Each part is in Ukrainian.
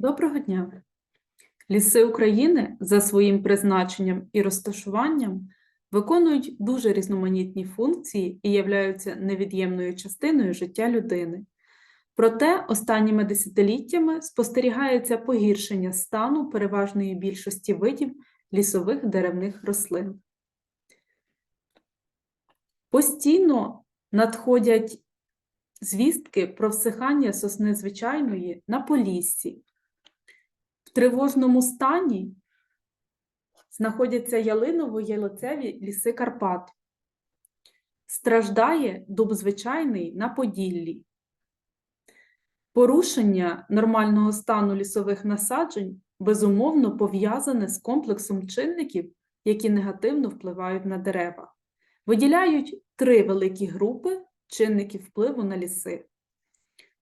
Доброго дня! Ліси України за своїм призначенням і розташуванням виконують дуже різноманітні функції і являються невід'ємною частиною життя людини. Проте останніми десятиліттями спостерігається погіршення стану переважної більшості видів лісових деревних рослин. Постійно надходять звістки про всихання сосни звичайної на Поліссі. В тривожному стані знаходяться ялиново-ялицеві ліси Карпат. Страждає дуб звичайний на Поділлі. Порушення нормального стану лісових насаджень безумовно пов'язане з комплексом чинників, які негативно впливають на дерева. Виділяють три великі групи чинників впливу на ліси.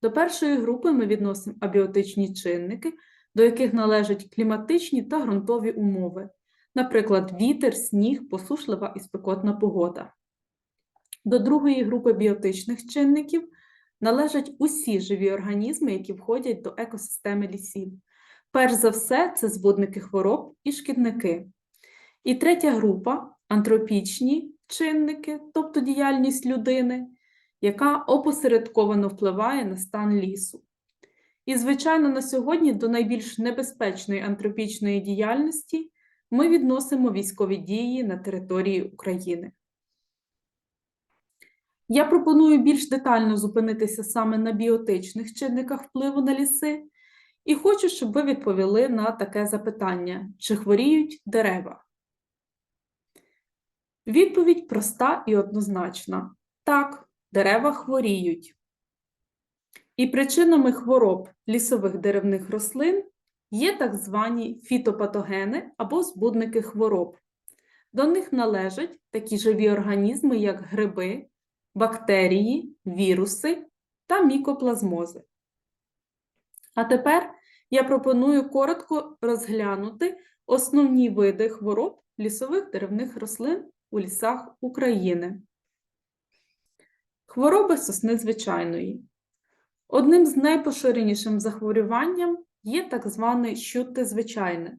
До першої групи ми відносимо абіотичні чинники, до яких належать кліматичні та ґрунтові умови, наприклад, вітер, сніг, посушлива і спекотна погода. До другої групи біотичних чинників належать усі живі організми, які входять до екосистеми лісів. Перш за все, це зводники хвороб і шкідники. І третя група антропічні чинники, тобто діяльність людини, яка опосередковано впливає на стан лісу. І, звичайно, на сьогодні до найбільш небезпечної антропічної діяльності ми відносимо військові дії на території України. Я пропоную більш детально зупинитися саме на біотичних чинниках впливу на ліси, і хочу, щоб ви відповіли на таке запитання: чи хворіють дерева? Відповідь проста і однозначна: так, дерева хворіють. І причинами хвороб лісових деревних рослин є так звані фітопатогени або збудники хвороб. До них належать такі живі організми, як гриби, бактерії, віруси та мікоплазмози. А тепер я пропоную коротко розглянути основні види хвороб лісових деревних рослин у лісах України. Хвороби сосни звичайної. Одним з найпоширенішим захворюванням є так зване щутте звичайне.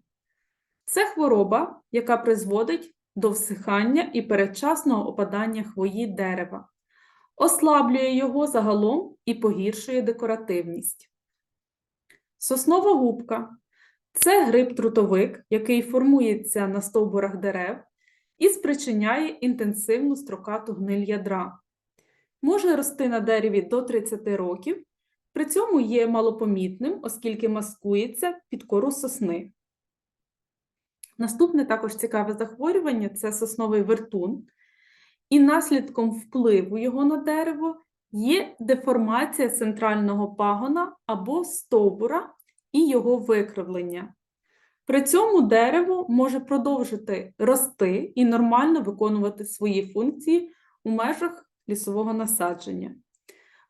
Це хвороба, яка призводить до всихання і передчасного опадання хвої дерева, ослаблює його загалом і погіршує декоративність. Соснова губка це гриб-трутовик, який формується на стовбурах дерев і спричиняє інтенсивну строкату гниль ядра. Може рости на дереві до 30 років, при цьому є малопомітним, оскільки маскується під кору сосни. Наступне також цікаве захворювання це сосновий вертун, і наслідком впливу його на дерево є деформація центрального пагона або стовбура і його викривлення. При цьому дерево може продовжити рости і нормально виконувати свої функції у межах лісового насадження.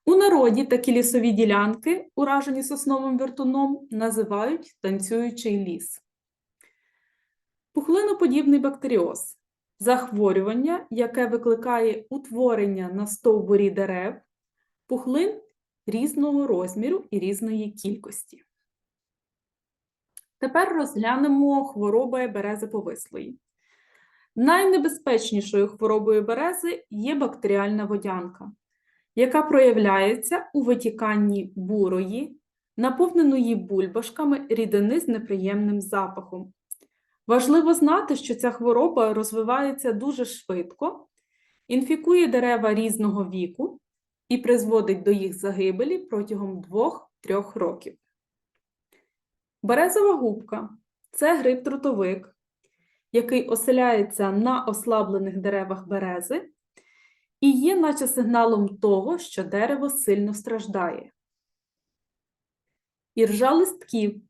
У народі такі лісові ділянки, уражені сосновим вертуном, називають танцюючий ліс. Пухлиноподібний бактеріоз захворювання, яке викликає утворення на стовбурі дерев, пухлин різного розміру і різної кількості. Тепер розглянемо хвороби берези повислої. Найнебезпечнішою хворобою берези є бактеріальна водянка, яка проявляється у витіканні бурої, наповненої бульбашками рідини з неприємним запахом. Важливо знати, що ця хвороба розвивається дуже швидко, інфікує дерева різного віку і призводить до їх загибелі протягом 2-3 років. Березова губка це гриб-трутовик, який оселяється на ослаблених деревах берези і є наче сигналом того, що дерево сильно страждає. Іржа листків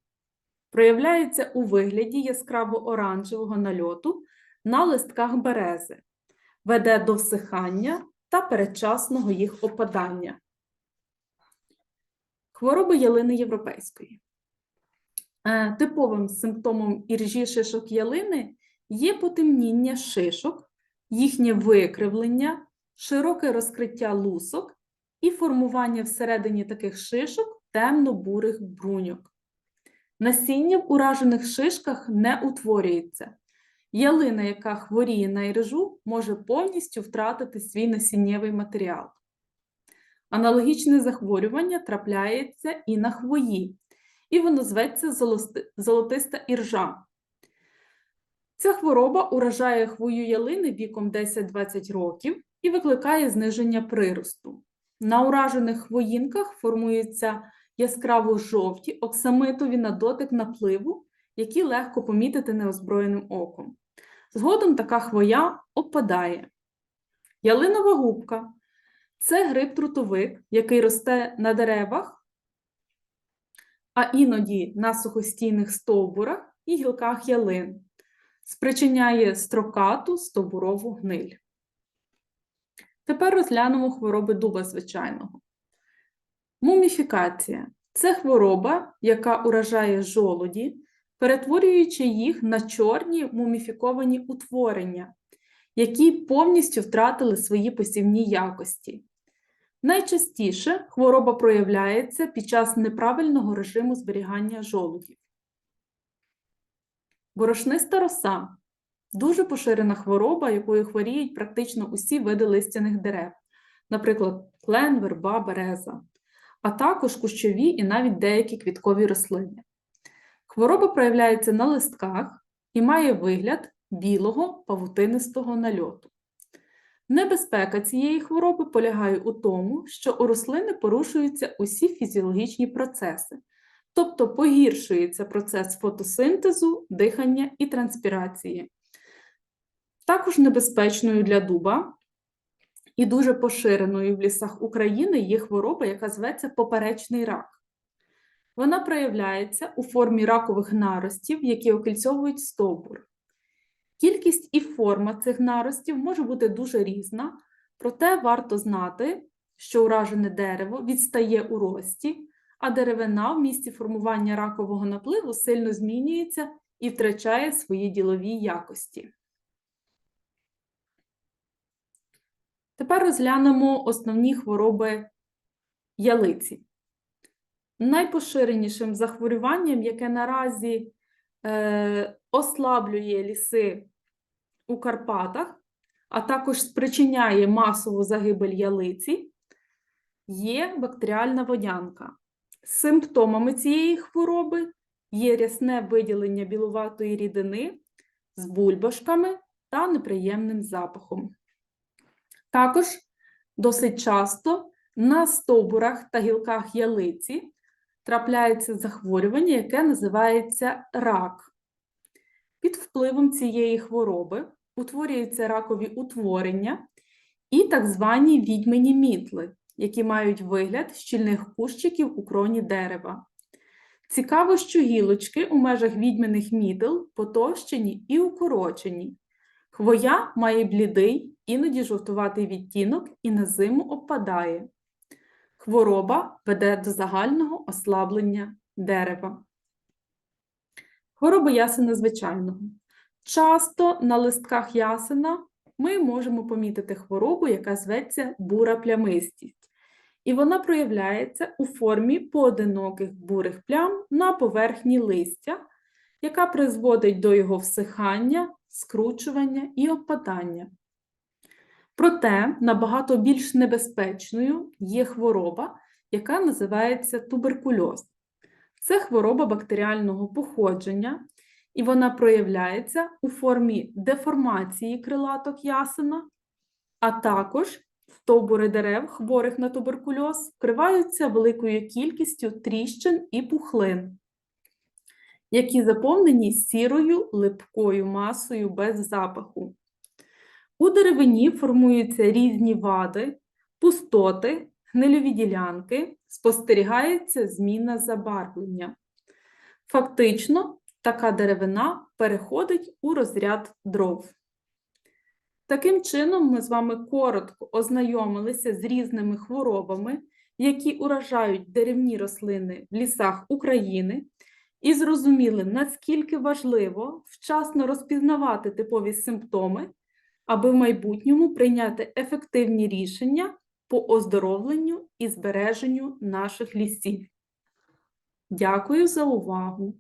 проявляється у вигляді яскраво-оранжевого нальоту на листках берези, веде до всихання та передчасного їх опадання. Хвороби ялини європейської. Е, Типовим симптомом іржі шишок ялини є потемніння шишок, їхнє викривлення, широке розкриття лусок і формування всередині таких шишок темно-бурих бруньок. Насіння в уражених шишках не утворюється. Ялина, яка хворіє на іржу, може повністю втратити свій насіннєвий матеріал. Аналогічне захворювання трапляється і на хвої, і воно зветься золотиста іржа. Ця хвороба уражає хвою ялини віком 10-20 років і викликає зниження приросту. На уражених хвоїнках формуються яскраво жовті оксамитові на дотик напливу, які легко помітити неозброєним оком. Згодом така хвоя опадає. Ялинова губка це гриб-трутовик, який росте на деревах, а іноді на сухостійних стовбурах і гілках ялин. Спричиняє строкату стовбурову гниль. Тепер розглянемо хвороби дуба звичайного. Муміфікація це хвороба, яка уражає жолуді, перетворюючи їх на чорні муміфіковані утворення, які повністю втратили свої посівні якості. Найчастіше хвороба проявляється під час неправильного режиму зберігання жолудів. Борошниста роса дуже поширена хвороба, якою хворіють практично усі види листяних дерев, наприклад, клен, верба, береза, а також кущові і навіть деякі квіткові рослини. Хвороба проявляється на листках і має вигляд білого павутинистого нальоту. Небезпека цієї хвороби полягає у тому, що у рослини порушуються усі фізіологічні процеси, тобто погіршується процес фотосинтезу, дихання і транспірації. Також небезпечною для дуба і дуже поширеною в лісах України є хвороба, яка зветься поперечний рак. Вона проявляється у формі ракових наростів, які окільцьовують стовбур. Кількість і форма цих наростів може бути дуже різна, проте варто знати, що уражене дерево відстає у рості, а деревина в місці формування ракового напливу сильно змінюється і втрачає свої ділові якості. Тепер розглянемо основні хвороби ялиці. Найпоширенішим захворюванням, яке наразі е, ослаблює ліси у Карпатах, а також спричиняє масову загибель ялиці, є бактеріальна водянка. Симптомами цієї хвороби є рясне виділення білуватої рідини з бульбашками та неприємним запахом. Також досить часто на стовбурах та гілках ялиці трапляється захворювання, яке називається рак. Під впливом цієї хвороби утворюються ракові утворення і так звані відьмині мітли, які мають вигляд щільних кущиків у кроні дерева. Цікаво, що гілочки у межах відьминих мітел потовщені і укорочені. Хвоя має блідий, іноді жовтуватий відтінок і на зиму опадає. Хвороба веде до загального ослаблення дерева. Хвороба ясена звичайного. Часто на листках ясена ми можемо помітити хворобу, яка зветься бура плямистість. І вона проявляється у формі поодиноких бурих плям на поверхні листя, яка призводить до його всихання, скручування і опадання. Проте набагато більш небезпечною є хвороба, яка називається туберкульоз. Це хвороба бактеріального походження, і вона проявляється у формі деформації крилаток ясена, а також стовбури дерев, хворих на туберкульоз, вкриваються великою кількістю тріщин і пухлин, які заповнені сірою липкою масою без запаху. У деревині формуються різні вади, пустоти, гнильові ділянки, спостерігається зміна забарвлення. Фактично, така деревина переходить у розряд дров. Таким чином, ми з вами коротко ознайомилися з різними хворобами, які уражають деревні рослини в лісах України, і зрозуміли, наскільки важливо вчасно розпізнавати типові симптоми, аби в майбутньому прийняти ефективні рішення по оздоровленню і збереженню наших лісів. Дякую за увагу!